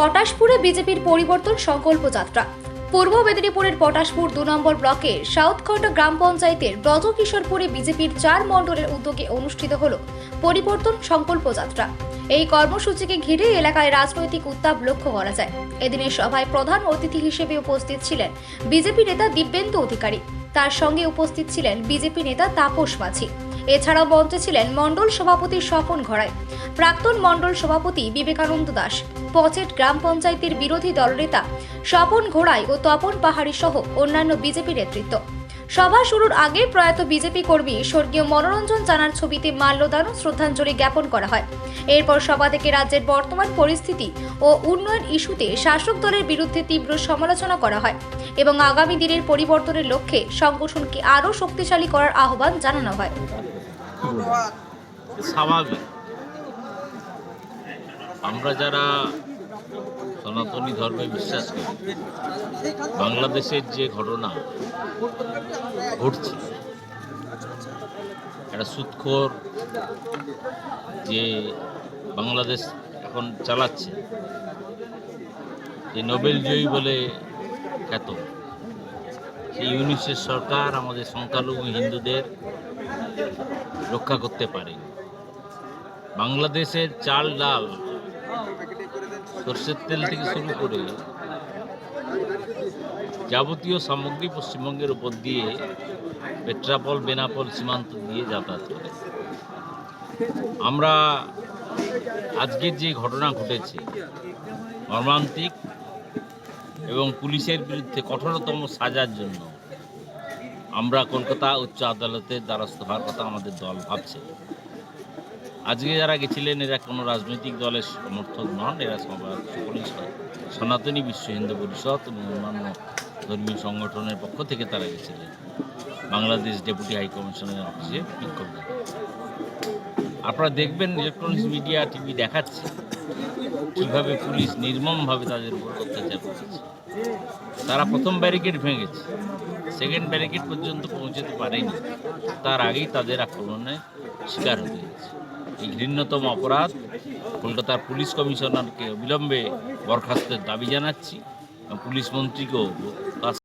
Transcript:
পটাশপুরে বিজেপির পরিবর্তন সংকল্প যাত্রা। পূর্ব মেদিনীপুরের পটাশপুর দু নম্বর ব্লকের সাউথখণ্ড গ্রাম পঞ্চায়েতের ব্রজকিশোরপুরে বিজেপির চার মণ্ডলের উদ্যোগে অনুষ্ঠিত হল পরিবর্তন সংকল্প যাত্রা। এই কর্মসূচিকে ঘিরে এলাকায় রাজনৈতিক উত্তাপ লক্ষ্য করা যায়। এদিনের সভায় প্রধান অতিথি হিসেবে উপস্থিত ছিলেন বিজেপি নেতা দিব্যেন্দু অধিকারী। তার সঙ্গে উপস্থিত ছিলেন বিজেপি নেতা তাপস মাঝি। এছাড়াও মঞ্চে ছিলেন মণ্ডল সভাপতি স্বপন ঘড়াই। প্রাক্তন মণ্ডল সভাপতি বিবেকানন্দ দাস। পচেট গ্রাম পঞ্চায়েতের বিরোধী দলনেতা স্বপন ঘোড়াই ও তপন পাহাড়ি সহ অন্যান্য বিজেপি নেতৃত্ব। সভা শুরুর আগে প্রয়াত বিজেপি কর্মী স্বর্গীয় মনোরঞ্জন জানার ছবিতে মাল্যদান ও শ্রদ্ধাঞ্জলি জ্ঞাপন করা হয়। এরপর সভা থেকে রাজ্যের বর্তমান পরিস্থিতি ও উন্নয়ন ইস্যুতে শাসক দলের বিরুদ্ধে তীব্র সমালোচনা করা হয় এবং আগামী দিনের পরিবর্তনের লক্ষ্যে সংগঠনকে আরও শক্তিশালী করার আহ্বান জানানো হয়। স্বাভাবিক। আমরা যারা সনাতনী ধর্মে বিশ্বাস করি, বাংলাদেশের যে ঘটনা ঘটছে একটা সুৎখোর যে বাংলাদেশ এখন চালাচ্ছে যে নোবেল জয়ী বলে খ্যাত। ইউনিসেফ সরকার আমাদের সংখ্যালঘু হিন্দুদের রক্ষা করতে পারে। বাংলাদেশের চাল ডাল, সর্ষের তেল থেকে শুরু করে যাবতীয় সামগ্রী পশ্চিমবঙ্গের উপর দিয়ে পেট্রাপল, বেনাপল সীমান্ত দিয়ে যাতায়াত করে। আমরা আজকের যে ঘটনা ঘটেছে, মর্মান্তিক এবং পুলিশের বিরুদ্ধে কঠোরতম সাজার জন্য আমরা কলকাতা উচ্চ আদালতের দ্বারস্থ হওয়ার কথা আমাদের দল ভাবছে। আজকে যারা গেছিলেন, এরা কোনো রাজনৈতিক দলের সমর্থক নন, এরা সকলেই সনাতনী বিশ্ব হিন্দু পরিষদ এবং অন্যান্য ধর্মীয় সংগঠনের পক্ষ থেকে তারা গেছিলেন। বাংলাদেশ ডেপুটি হাই কমিশনের অফিসে বিক্ষোভ আপনারা দেখবেন ইলেকট্রনিক্স মিডিয়া টিভি দেখাচ্ছে। কীভাবে পুলিশ নির্মমভাবে তাদের উপর অত্যাচার করেছে? তারা প্রথম ব্যারিকেড ভেঙেছে। সেকেন্ড ব্যারিকেড পর্যন্ত পৌঁছতে পারেনি। তার আগেই তাদের আক্রমণে শিকার হয়ে গেছে এই ঘৃণ্যতম অপরাধ কলকাতার পুলিশ কমিশনারকে অবিলম্বে বরখাস্তের দাবি জানাচ্ছি পুলিশ মন্ত্রীকেও